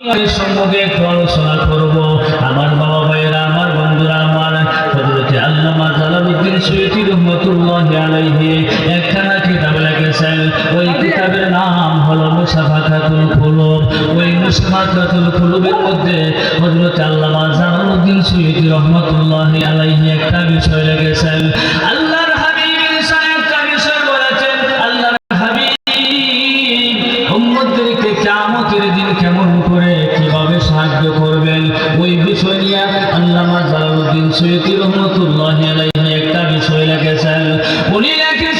সম্মুখে একটু আলোচনা করব। আমার বাবা ভাইয়েরা আমার বন্ধুরা আমার হজরতে আল্লামা জালালউদ্দিন সৈয়দি রহমতুল্লাহ আলাইহি একখানা কিতাব লিখেছেন। ওই কিতাবের নাম হলো মুসাফাকাতুল কুলুব। ওই মুসাফাকাতুল কুলুবের মধ্যে হজরতে আল্লামা জালালউদ্দিন সৈয়দি রহমতুল্লাহ আলাইহি একটা বিষয় লিখেছেন। আল্লাহর হাবিব দিন কেমন করে, কীভাবে সাহায্য করবেন? ওই বিষয় নিয়ে আল্লামা জালালউদ্দিন সৈয়দ রহমতুল্লাহ একটা বিষয় লিখেছেন। উনি লিখেছেন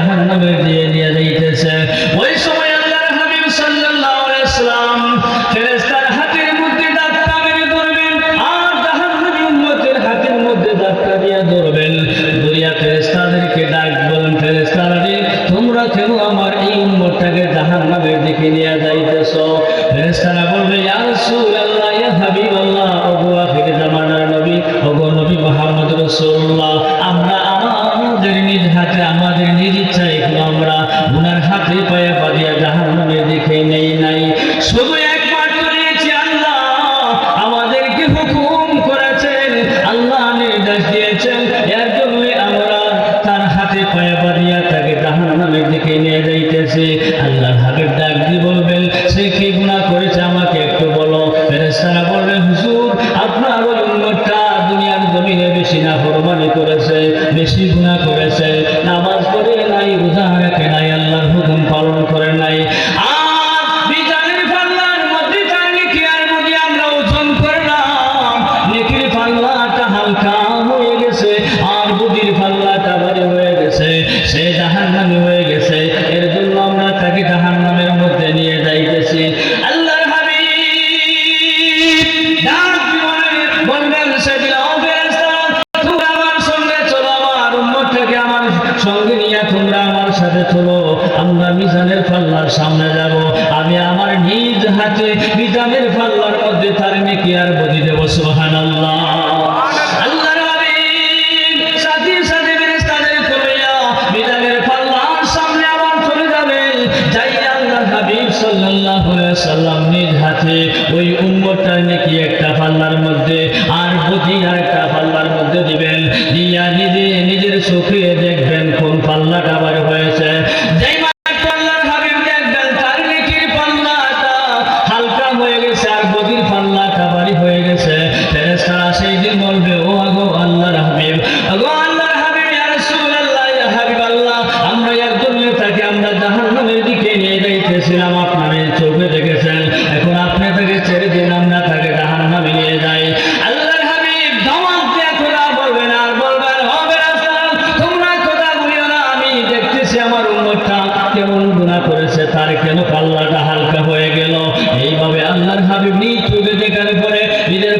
জাহান্নামের দিয়ে নিয়ে যাইতেছে। ওই সময় আল্লাহর হাবিব সাল্লাল্লাহু আলাইহি সাল্লাম ফেরেশতার হাতের মধ্যে ধাক্কা মেরে ধরবেন আর জাহান্নামী উম্মতের হাতের মধ্যে ধাক্কা দিয়ে ধরবেন। দুনিয়া ফেরেশতাদেরকে ডাক বলেন ফেরেশতারা তোমরা কেন আমার এই উম্মতটাকে জাহান্নামের দিকে নিয়ে যাইতেছো? ফেরেশতারা বলবে, ইয়া রাসূলুল্লাহ সাথে চলো আমরা মিজানের পাল্লার সামনে যাব। আমি আমার নিজ হাতে মিজানের পাল্লার মধ্যে তার নেকি আর বদি দেব উম্মতটার নেকি একটা মধ্যে আর বুঝি আর একটা পাল্লার মধ্যে দিবেন। নিজের চোখে পাল্লাটা হালকা হয়ে গেল এইভাবে আল্লাহর হাবিব নিজ চোখে দেখার পরে নিজের